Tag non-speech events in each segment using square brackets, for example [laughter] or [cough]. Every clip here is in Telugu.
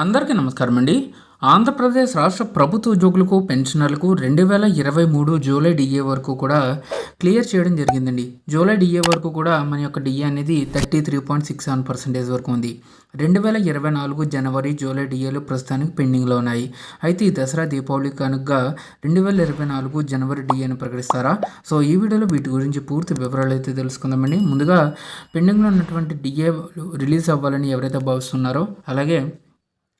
అందరికీ నమస్కారం అండి ఆంధ్రప్రదేశ్ రాష్ట్ర ప్రభుత్వ ఉద్యోగులకు పెన్షనర్లకు రెండు వేల ఇరవై మూడు జూలై డిఏ వరకు కూడా క్లియర్ చేయడం జరిగిందండి. జూలై డిఏ వరకు కూడా మన యొక్క డిఏ అనేది thirty three point six seven percentage వరకు ఉంది. రెండు వేల ఇరవై నాలుగు జనవరి జూలై డిఏలు ప్రస్తుతానికి పెండింగ్లో ఉన్నాయి. అయితే ఈ దసరా దీపావళి కనుక రెండు వేల ఇరవై నాలుగు జనవరి డిఏను ప్రకటిస్తారా? సో ఈ వీడియోలో వీటి గురించి పూర్తి వివరాలు అయితే తెలుసుకుందామండి. ముందుగా పెండింగ్లో ఉన్నటువంటి డిఏ రిలీజ్ అవ్వాలని ఎవరైతే భావిస్తున్నారో అలాగే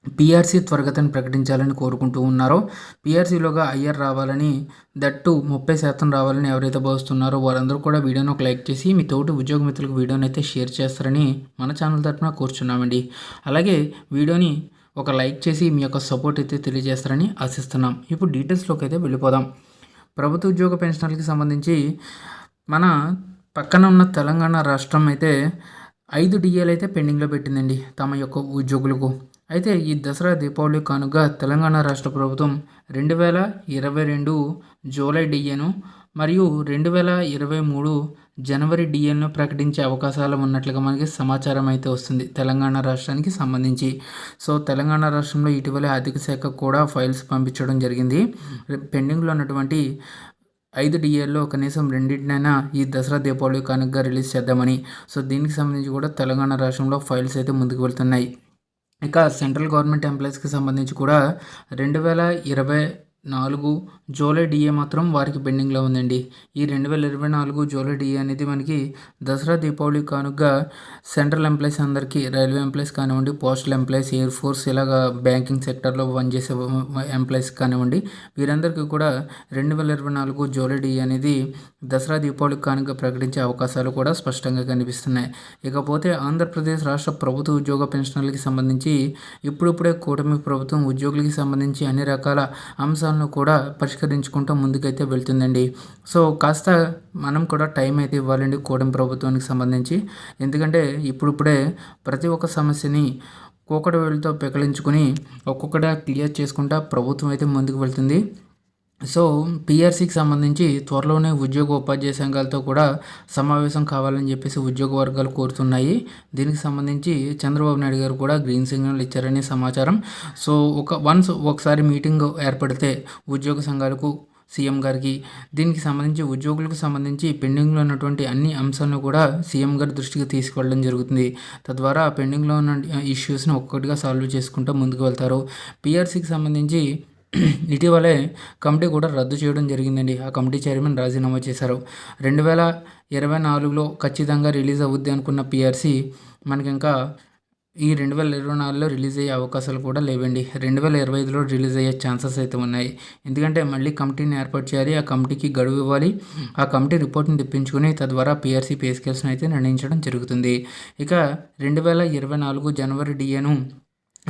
పీఆర్సీ త్వరగతిని ప్రకటించాలని కోరుకుంటూ ఉన్నారో పీఆర్సీలోగా ఐఆర్ రావాలని దట్టు ముప్పై శాతం రావాలని ఎవరైతే భావిస్తున్నారో వారందరూ కూడా వీడియోని ఒక లైక్ చేసి మీ తోటి ఉద్యోగ మిత్రులకు వీడియోని అయితే షేర్ చేస్తారని మన ఛానల్ తరఫున కోరుచున్నామండి. అలాగే వీడియోని ఒక లైక్ చేసి మీ యొక్క సపోర్ట్ అయితే తెలియజేస్తారని ఆశిస్తున్నాం. ఇప్పుడు డీటెయిల్స్లోకి అయితే వెళ్ళిపోదాం. ప్రభుత్వ ఉద్యోగ పెన్షనర్లకి సంబంధించి మన పక్కన ఉన్న తెలంగాణ రాష్ట్రం అయితే ఐదు డిఏలు అయితే పెండింగ్లో పెట్టిందండి తమ యొక్క ఉద్యోగులకు. అయితే ఈ దసరా దీపావళి కానుక తెలంగాణ రాష్ట్ర ప్రభుత్వం రెండు వేల ఇరవై రెండు జూలై డిఏను మరియు రెండు వేల ఇరవై మూడు జనవరి డిఎన్ను ప్రకటించే అవకాశాలు ఉన్నట్లుగా మనకి సమాచారం అయితే వస్తుంది తెలంగాణ రాష్ట్రానికి సంబంధించి. సో తెలంగాణ రాష్ట్రంలో ఇటీవల ఆర్థిక శాఖ కూడా ఫైల్స్ పంపించడం జరిగింది. పెండింగ్లో ఉన్నటువంటి ఐదు డిఏల్లో కనీసం రెండింటినైనా ఈ దసరా దీపావళి కానుకగా రిలీజ్ చేద్దామని. సో దీనికి సంబంధించి కూడా తెలంగాణ రాష్ట్రంలో ఫైల్స్ అయితే ముందుకు వెళ్తున్నాయి. ఇక సెంట్రల్ గవర్నమెంట్ ఎంప్లాయీస్కి సంబంధించి కూడా రెండు వేల ఇరవై నాలుగు జూలై డిఏ మాత్రం వారికి పెండింగ్లో ఉందండి. ఈ రెండు వేల ఇరవై నాలుగు జూలై డిఏ అనేది మనకి దసరా దీపావళి కానుకగా సెంట్రల్ ఎంప్లాయీస్ అందరికీ రైల్వే ఎంప్లాయీస్ కానివ్వండి పోస్టల్ ఎంప్లాయీస్ ఎయిర్ ఫోర్స్ ఇలాగా బ్యాంకింగ్ సెక్టర్లో పనిచేసే ఎంప్లాయీస్ కానివ్వండి వీరందరికీ కూడా రెండు వేల ఇరవై నాలుగు జూలై డిఏ అనేది దసరా దీపావళి కానుక ప్రకటించే అవకాశాలు కూడా స్పష్టంగా కనిపిస్తున్నాయి. ఇకపోతే ఆంధ్రప్రదేశ్ రాష్ట్ర ప్రభుత్వ ఉద్యోగ పెన్షనర్లకి సంబంధించి ఇప్పుడిప్పుడే కూటమి ప్రభుత్వం ఉద్యోగులకి సంబంధించి అన్ని రకాల అంశాలను కూడా పరిష్కరించుకుంటూ ముందుకైతే వెళ్తుందండి. సో కాస్త మనం కూడా టైం అయితే ఇవ్వాలండి కూటమి ప్రభుత్వానికి సంబంధించి. ఎందుకంటే ఇప్పుడిప్పుడే ప్రతి ఒక్క సమస్యని కూకటి వేలుతో పెకలించుకుని ఒక్కొక్కటి క్లియర్ చేసుకుంటా ప్రభుత్వం అయితే ముందుకు వెళ్తుంది. సో పిఆర్సీకి సంబంధించి త్వరలోనే ఉద్యోగ ఉపాధ్యాయ సంఘాలతో కూడా సమావేశం కావాలని చెప్పేసి ఉద్యోగ వర్గాలు కోరుతున్నాయి. దీనికి సంబంధించి చంద్రబాబు నాయుడు గారు కూడా గ్రీన్ సిగ్నల్ ఇచ్చారని సమాచారం. సో ఒక వన్స్ ఒకసారి మీటింగ్ ఏర్పడితే ఉద్యోగ సంఘాలకు సీఎం గారికి దీనికి సంబంధించి ఉద్యోగులకు సంబంధించి పెండింగ్లో ఉన్నటువంటి అన్ని అంశాలను కూడా సీఎం గారి దృష్టికి తీసుకెళ్ళడం జరుగుతుంది. తద్వారా పెండింగ్లో ఉన్న ఇష్యూస్ని ఒక్కొక్కటిగా సాల్వ్ చేసుకుంటూ ముందుకు వెళ్తారు. పిఆర్సీకి సంబంధించి [clears throat] ఇటీవలే కమిటీ కూడా రద్దు చేయడం జరిగిందండి. ఆ కమిటీ చైర్మన్ రాజీనామా చేశారు. రెండు వేల ఇరవై నాలుగులో ఖచ్చితంగా రిలీజ్ అవుద్ది అనుకున్న పిఆర్సీ మనకి ఇంకా ఈ రెండు వేల ఇరవై నాలుగులో రిలీజ్ అయ్యే అవకాశాలు కూడా లేవండి. రెండు వేల ఇరవై ఐదులో రిలీజ్ అయ్యే ఛాన్సెస్ అయితే ఉన్నాయి. ఎందుకంటే మళ్ళీ కమిటీని ఏర్పాటు చేయాలి ఆ కమిటీకి గడువు ఇవ్వాలి ఆ కమిటీ రిపోర్ట్ని తెప్పించుకుని తద్వారా పిఆర్సీ పే స్కేల్స్ని అయితే నిర్ణయించడం జరుగుతుంది. ఇక రెండు వేల ఇరవై నాలుగు జనవరి డిఏను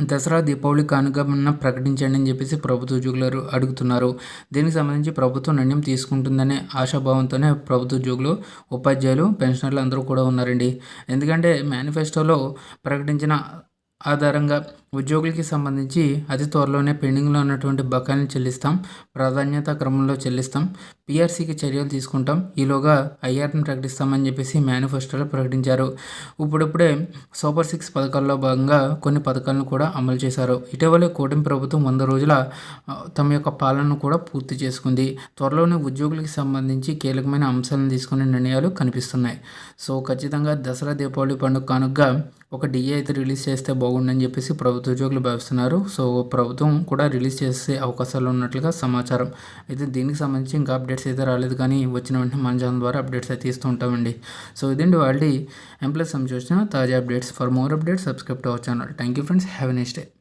దసరా దీపావళి కానుకమన్న ప్రకటించండి అని చెప్పేసి ప్రభుత్వ ఉద్యోగులు అడుగుతున్నారు. దీనికి సంబంధించి ప్రభుత్వం నిర్ణయం తీసుకుంటుందనే ఆశాభావంతోనే ప్రభుత్వ ఉద్యోగులు ఉపాధ్యాయులు పెన్షనర్లు అందరూ కూడా ఉన్నారండి. ఎందుకంటే మేనిఫెస్టోలో ప్రకటించిన ఆధారంగా ఉద్యోగులకి సంబంధించి అతి త్వరలోనే పెండింగ్లో ఉన్నటువంటి బకాయిలను చెల్లిస్తాం ప్రాధాన్యత క్రమంలో చెల్లిస్తాం పిఆర్సీకి చర్యలు తీసుకుంటాం. ఈలోగా ఐఆర్ని ప్రకటిస్తామని చెప్పేసి మేనిఫెస్టోలో ప్రకటించారు. ఇప్పుడిప్పుడే సూపర్ సిక్స్ పథకాల్లో భాగంగా కొన్ని పథకాలను కూడా అమలు చేశారు. ఇటీవలే కూటమి ప్రభుత్వం వంద రోజుల తమ యొక్క పాలనను కూడా పూర్తి చేసుకుంది. త్వరలోనే ఉద్యోగులకి సంబంధించి కీలకమైన అంశాలను తీసుకునే నిర్ణయాలు కనిపిస్తున్నాయి. సో ఖచ్చితంగా దసరా దీపావళి పండుగ కానుకగా ఒక డిఏ అయితే రిలీజ్ చేస్తే బాగుండని చెప్పేసి ప్రభుత్వ ఉద్యోగులు భావిస్తున్నారు. సో ప్రభుత్వం కూడా రిలీజ్ చేసే అవకాశాలు ఉన్నట్లుగా సమాచారం. అయితే దీనికి సంబంధించి ఇంకా అప్డేట్స్ అయితే రాలేదు కానీ వచ్చిన వెంటనే మన ఛానల్ ద్వారా అప్డేట్స్ అయితే ఇస్తూ ఉంటామండి. సో ఇదండి వాళ్ళ ఎంప్లాయీస్ సంబంధించిన తాజా updates for more updates subscribe to our channel thank you friends have next day